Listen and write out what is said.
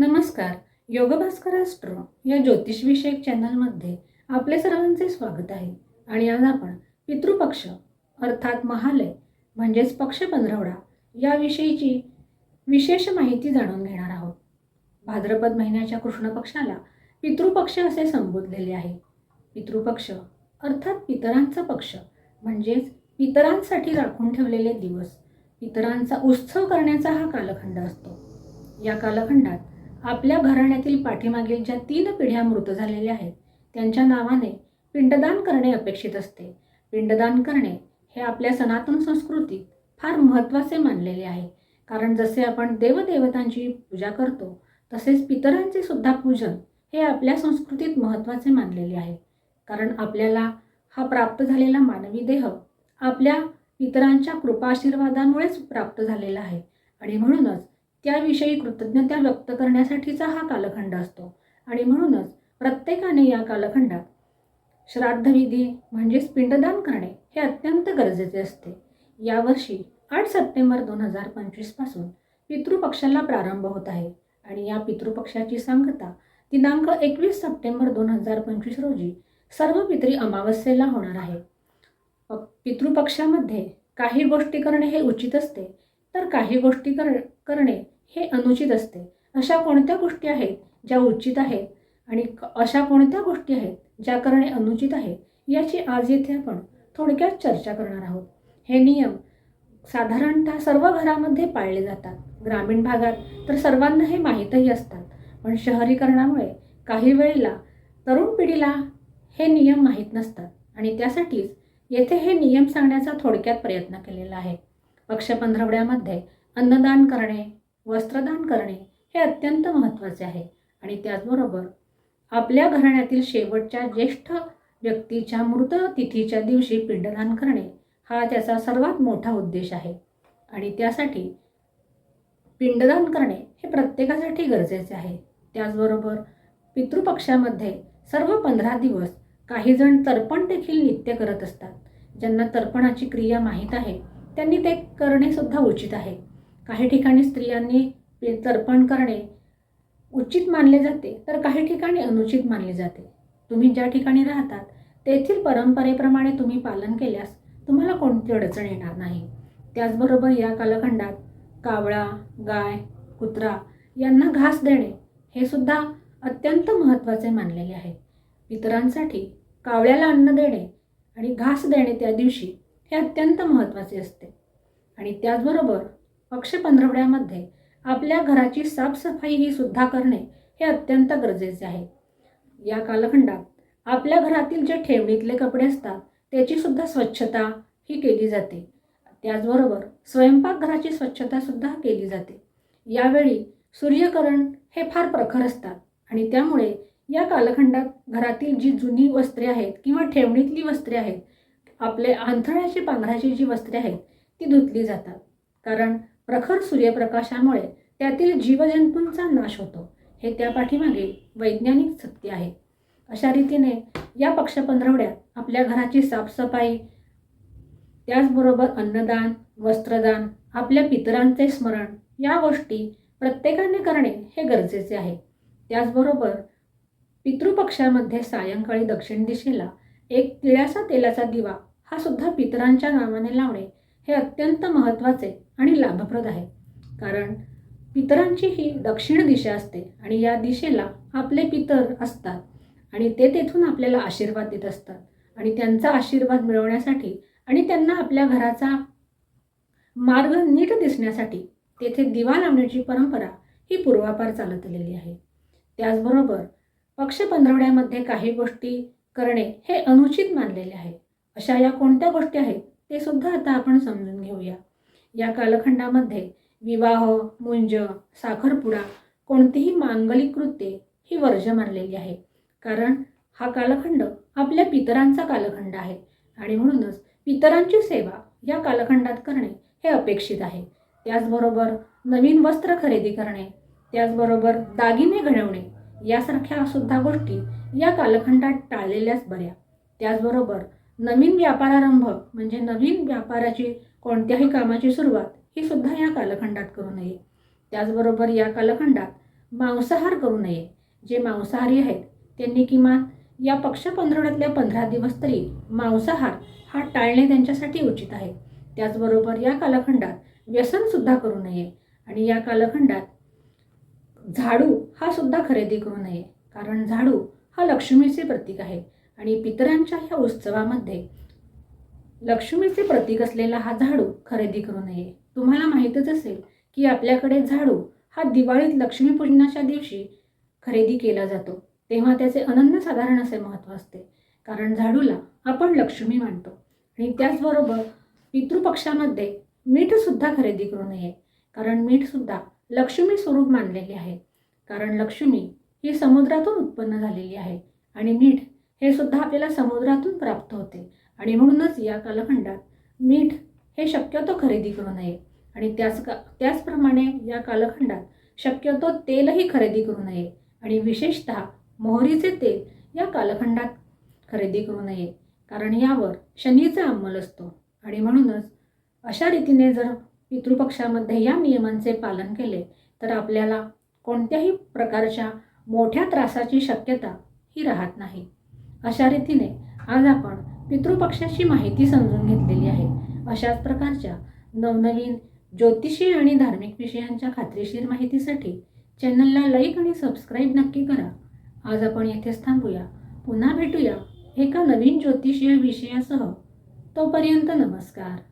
नमस्कार योगभास्कराष्ट्र या ज्योतिषविषयक चॅनलमध्ये आपले सर्वांचे स्वागत आहे. आणि आज आपण पितृपक्ष अर्थात महालय म्हणजेच पक्ष पंधरवडा याविषयीची विशेष माहिती जाणून घेणार आहोत. भाद्रपद महिन्याच्या कृष्ण पक्षाला पितृपक्ष असे संबोधलेले आहे. पितृपक्ष अर्थात पितरांचा पक्ष म्हणजेच पितरांसाठी राखून ठेवलेले दिवस. पितरांचा उत्सव करण्याचा हा कालखंड असतो. या कालखंडात आपल्या घराण्यातील पाठीमागील ज्या तीन पिढ्या मृत झालेल्या आहेत त्यांच्या नावाने पिंडदान करणे अपेक्षित असते. पिंडदान करणे हे आपल्या सनातन संस्कृतीत फार महत्त्वाचे मानलेले आहे. कारण जसे आपण देवदेवतांची पूजा करतो तसेच पितरांचे सुद्धा पूजन हे आपल्या संस्कृतीत महत्त्वाचे मानलेले आहे. कारण आपल्याला हा प्राप्त झालेला मानवी देह आपल्या पितरांच्या कृपाशीर्वादामुळेच प्राप्त झालेला आहे. आणि म्हणूनच त्याविषयी कृतज्ञता व्यक्त करण्यासाठीचा हा कालखंड असतो. आणि म्हणूनच प्रत्येकाने या कालखंडात श्राद्धविधी म्हणजेच पिंडदान करणे हे अत्यंत गरजेचे असते. यावर्षी आठ सप्टेंबर दोन हजार पंचवीसपासून पितृपक्षाला प्रारंभ होत आहे. आणि या पितृपक्षाची सांगता दिनांक एकवीस सप्टेंबर दोन हजार पंचवीस रोजी सर्व पितरी अमावस्येला होणार आहे. पितृपक्षामध्ये काही गोष्टी करणे हे उचित असते. तर काही गोष्टी कर करणे हे अनुचित असते. अशा कोणत्या गोष्टी आहेत ज्या उचित आहेत आणि क- अशा कोणत्या गोष्टी आहेत ज्या करणे अनुचित आहे? याची आज येथे आपण थोडक्यात चर्चा करणार आहोत. हे नियम साधारणतः सर्व घरामध्ये पाळले जातात. ग्रामीण भागात तर सर्वांना हे माहीतही असतात. पण शहरीकरणामुळे काही वेळेला तरुण पिढीला हे नियम माहीत नसतात आणि त्यासाठीच येथे हे नियम सांगण्याचा थोडक्यात प्रयत्न केलेला आहे. पक्ष पंधरवड्यामध्ये अन्नदान करणे वस्त्रदान करणे हे अत्यंत महत्त्वाचे आहे. आणि त्याचबरोबर आपल्या घराण्यातील शेवटच्या ज्येष्ठ व्यक्तीच्या मृत तिथीच्या दिवशी पिंडदान करणे हा त्याचा सर्वात मोठा उद्देश आहे. आणि त्यासाठी पिंडदान करणे हे प्रत्येकासाठी गरजेचे आहे. त्याचबरोबर पितृपक्षामध्ये सर्व पंधरा दिवस काही जण तर्पण देखील नित्य करत असतात. ज्यांना तर्पणाची क्रिया माहीत आहे त्यांनी ते करणे सुद्धा उचित आहे. काही ठिकाणी स्त्रियांनी तर्पण करणे उचित मानले जाते तर काही ठिकाणी अनुचित मानले जाते. तुम्ही ज्या ठिकाणी राहतात तेथील परंपरेप्रमाणे तुम्ही पालन केल्यास तुम्हाला कोणती अडचण येणार नाही. त्याचबरोबर या कालखंडात कावळा गाय कुत्रा यांना घास देणे हे सुद्धा अत्यंत महत्त्वाचे मानलेले आहे. पितरांसाठी कावळ्याला अन्न देणे आणि घास देणे त्या दिवशी हे अत्यंत महत्त्वाचे असते. आणि त्याचबरोबर पक्ष पंधरवड्यामध्ये आपल्या घराची साफसफाई ही सुद्धा करणे हे अत्यंत गरजेचे आहे. या कालखंडात आपल्या घरातील जे ठेवणीतले कपडे असतात त्याची सुद्धा स्वच्छता ही केली जाते. त्याचबरोबर स्वयंपाकघराची स्वच्छता सुद्धा केली जाते. यावेळी सूर्यकरण हे फार प्रखर असतात. आणि त्यामुळे या कालखंडात घरातील जी जुनी वस्त्रे आहेत किंवा ठेवणीतली वस्त्रे आहेत आपले आंथळ्याची पांघराची जी वस्त्रे आहेत ती धुतली जातात. कारण प्रखर सूर्यप्रकाशामुळे त्यातील जीवजंतूंचा नाश होतो. हे त्या पाठीमागे वैज्ञानिक सत्य आहे. अशा रीतीने या पक्षपंधरवड्यात आपल्या घराची साफसफाई त्याचबरोबर अन्नदान वस्त्रदान आपल्या पितरांचे स्मरण या गोष्टी प्रत्येकाने करणे हे गरजेचे आहे. त्याचबरोबर पितृपक्षामध्ये सायंकाळी दक्षिण दिशेला एक तिळाचा तेलाचा दिवा हा सुद्धा पितरांच्या नावाने लावणे हे अत्यंत महत्त्वाचे आणि लाभप्रद आहे. कारण पितरांची ही दक्षिण दिशा असते आणि या दिशेला आपले पितर असतात आणि ते तेथून आपल्याला आशीर्वाद देत असतात आणि त्यांचा आशीर्वाद मिळवण्यासाठी आणि त्यांना आपल्या घराचा मार्ग नीट दिसण्यासाठी तेथे दिवा लावण्याची परंपरा ही पूर्वापार चालत आलेली आहे. त्याचबरोबर पक्ष पंधरवड्यामध्ये काही गोष्टी करणे हे अनुचित मानलेले आहे. अशा या कोणत्या गोष्टी आहेत ते सुद्धा आता आपण समजून घेऊया. या कालखंडामध्ये विवाह मुंज साखरपुडा कोणतीही मांगलिक कृत्ये ही वर्ज मानलेली आहे. कारण हा कालखंड आपल्या पितरांचा कालखंड आहे आणि म्हणूनच पितरांची सेवा या कालखंडात करणे हे अपेक्षित आहे. त्याचबरोबर नवीन वस्त्र खरेदी करणे त्याचबरोबर दागिने घडवणे यासारख्या सुद्धा गोष्टी या कालखंडात टाळलेल्याच बऱ्या. त्याचबरोबर नवीन व्यापारारंभ म्हणजे नवीन व्यापाराची कोणत्याही कामाची सुरुवात ही सुद्धा या कालखंडात करू नये. त्याचबरोबर या कालखंडात मांसाहार करू नये. जे मांसाहारी आहेत त्यांनी किमान या पक्ष पंधरवड्यातल्या पंधरा दिवस तरी मांसाहार हा टाळणे त्यांच्यासाठी उचित आहे. त्याचबरोबर या कालखंडात व्यसनसुद्धा करू नये आणि या कालखंडात झाडू हा सुद्धा खरेदी करू नये. कारण झाडू हा लक्ष्मीचे प्रतीक आहे. आणि पितरांच्या ह्या उत्सवामध्ये लक्ष्मीचे प्रतीक असलेला हा झाडू खरेदी करू नये. तुम्हाला माहीतच असेल की आपल्याकडे झाडू हा दिवाळीत लक्ष्मीपूजनाच्या दिवशी खरेदी केला जातो. तेव्हा त्याचे अनन्यसाधारण असे महत्त्व असते. कारण झाडूला आपण लक्ष्मी मानतो. आणि त्याचबरोबर पितृपक्षामध्ये मीठसुद्धा खरेदी करू नये. कारण मीठसुद्धा लक्ष्मी स्वरूप मानलेले आहे. कारण लक्ष्मी ही समुद्रातून उत्पन्न झालेली आहे. आणि मीठ हे सुद्धा आपल्याला समुद्रातून प्राप्त होते. आणि म्हणूनच या कालखंडात मीठ हे शक्यतो खरेदी करू नये. आणि त्याच का त्याचप्रमाणे या कालखंडात शक्यतो तेलही खरेदी करू नये. आणि विशेषत मोहरीचे तेल या कालखंडात खरेदी करू नये. कारण यावर शनीचा अंमल असतो. आणि म्हणूनच अशा रीतीने जर पितृपक्षामध्ये या नियमांचे पालन केले तर आपल्याला कोणत्याही प्रकारच्या मोठ्या त्रासाची शक्यता ही राहत नाही. अशा रीतीने आज आपण पितृपक्षाची माहिती समजून घेतलेली आहे. अशाच प्रकारच्या नवनवीन ज्योतिषी आणि धार्मिक विषयांच्या खात्रीशीर माहितीसाठी चॅनलला लाईक आणि सबस्क्राईब नक्की करा. आज आपण येथेच थांबूया. पुन्हा भेटूया एका नवीन ज्योतिषीय विषयासह. तोपर्यंत नमस्कार.